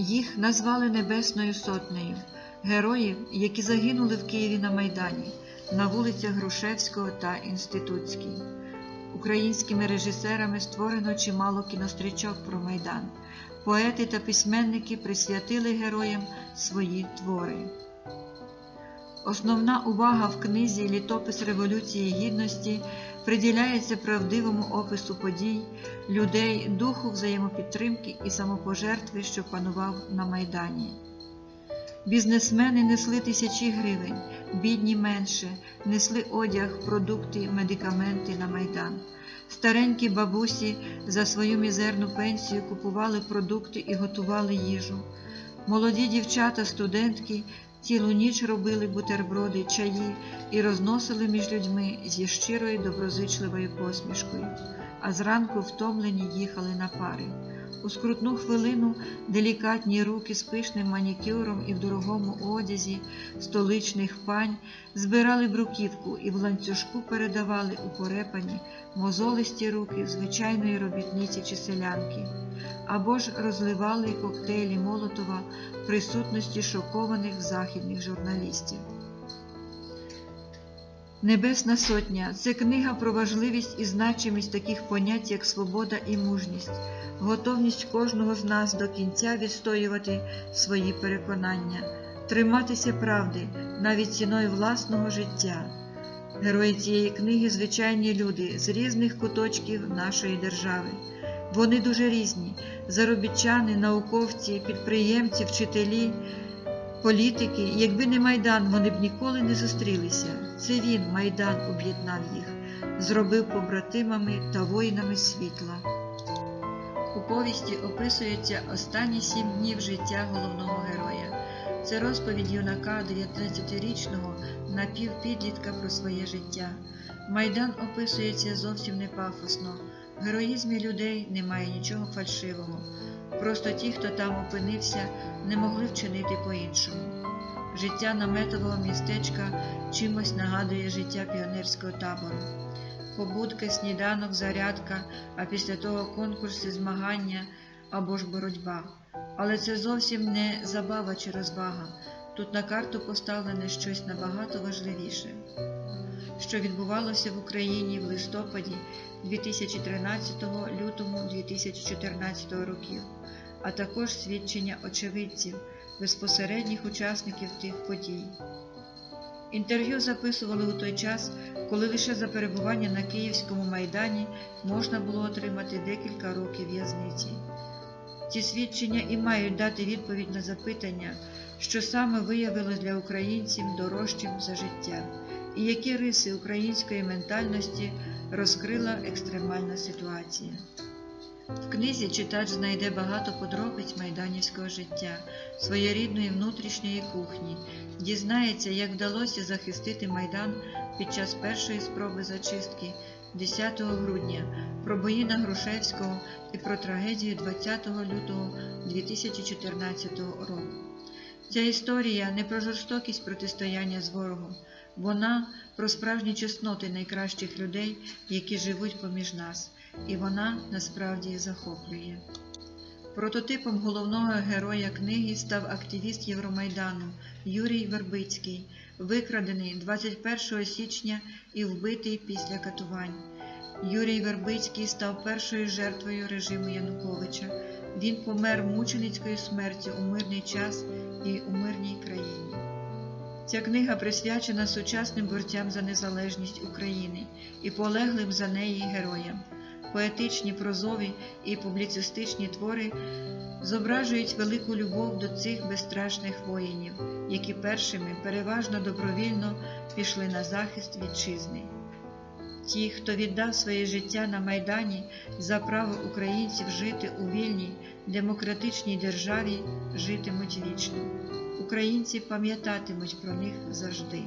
Їх назвали Небесною Сотнею, героїв, які загинули в Києві на Майдані, на вулицях Грушевського та Інститутській. Українськими режисерами створено чимало кінострічок про Майдан. Поети та письменники присвятили героям свої твори. Основна увага в книзі Літопис Революції Гідності приділяється правдивому опису подій, людей, духу взаємопідтримки і самопожертви, що панував на Майдані. Бізнесмени несли тисячі гривень, бідні менше, несли одяг, продукти, медикаменти на Майдан. Старенькі бабусі за свою мізерну пенсію купували продукти і готували їжу. Молоді дівчата, студентки цілу ніч робили бутерброди, чаї і розносили між людьми зі щирою доброзичливою посмішкою, а зранку втомлені їхали на пари. У скрутну хвилину делікатні руки з пишним манікюром і в дорогому одязі столичних пань збирали бруківку і в ланцюжку передавали у порепані мозолисті руки звичайної робітниці чи селянки, або ж розливали коктейлі Молотова в присутності шокованих західних журналістів. Небесна Сотня це книга про важливість і значимість таких понять, як свобода і мужність, готовність кожного з нас до кінця відстоювати свої переконання, триматися правди навіть ціною власного життя. Герої цієї книги звичайні люди з різних куточків нашої держави. Вони дуже різні: заробітчани, науковці, підприємці, вчителі, політики. Якби не Майдан, вони б ніколи не зустрілися. Це він, Майдан, об'єднав їх, зробив побратимами та воїнами світла. У повісті описуються останні сім днів життя головного героя. Це розповідь юнака 19-річного напівпідлітка про своє життя. Майдан описується зовсім не пафосно. В героїзмі людей немає нічого фальшивого. Просто ті, хто там опинився, не могли вчинити по-іншому. Життя наметового містечка чимось нагадує життя піонерського табору. Побудка, сніданок, зарядка, а після того конкурси, змагання або ж боротьба. Але це зовсім не забава чи розвага. Тут на карту поставлене щось набагато важливіше, що відбувалося в Україні в листопаді 2013 лютому 2014 років, а також свідчення очевидців, безпосередніх учасників тих подій. Інтерв'ю записували у той час, коли лише за перебування на Київському майдані можна було отримати декілька років в'язниці. Ці свідчення і мають дати відповідь на запитання, що саме виявилось для українців дорожчим за життя, і які риси української ментальності розкрила екстремальна ситуація. В книзі читач знайде багато подробиць майданівського життя, своєрідної внутрішньої кухні, дізнається, як вдалося захистити майдан під час першої спроби зачистки 10 грудня, про бої на Грушевського і про трагедію 20 лютого 2014 року. Ця історія не про жорстокість протистояння з ворогом, вона про справжні чесноти найкращих людей, які живуть поміж нас, і вона насправді захоплює. Прототипом головного героя книги став активіст Євромайдану Юрій Вербицький, викрадений 21 січня і вбитий після катувань. Юрій Вербицький став першою жертвою режиму Януковича. Він помер мученицькою смертю у мирний час і у мирній країні. Ця книга присвячена сучасним борцям за незалежність України і полеглим за неї героям. Поетичні, прозові і публіцистичні твори зображують велику любов до цих безстрашних воїнів, які першими переважно добровільно пішли на захист вітчизни. Ті, хто віддав своє життя на Майдані за право українців жити у вільній, демократичній державі, житимуть вічно. Українці пам'ятатимуть про них завжди.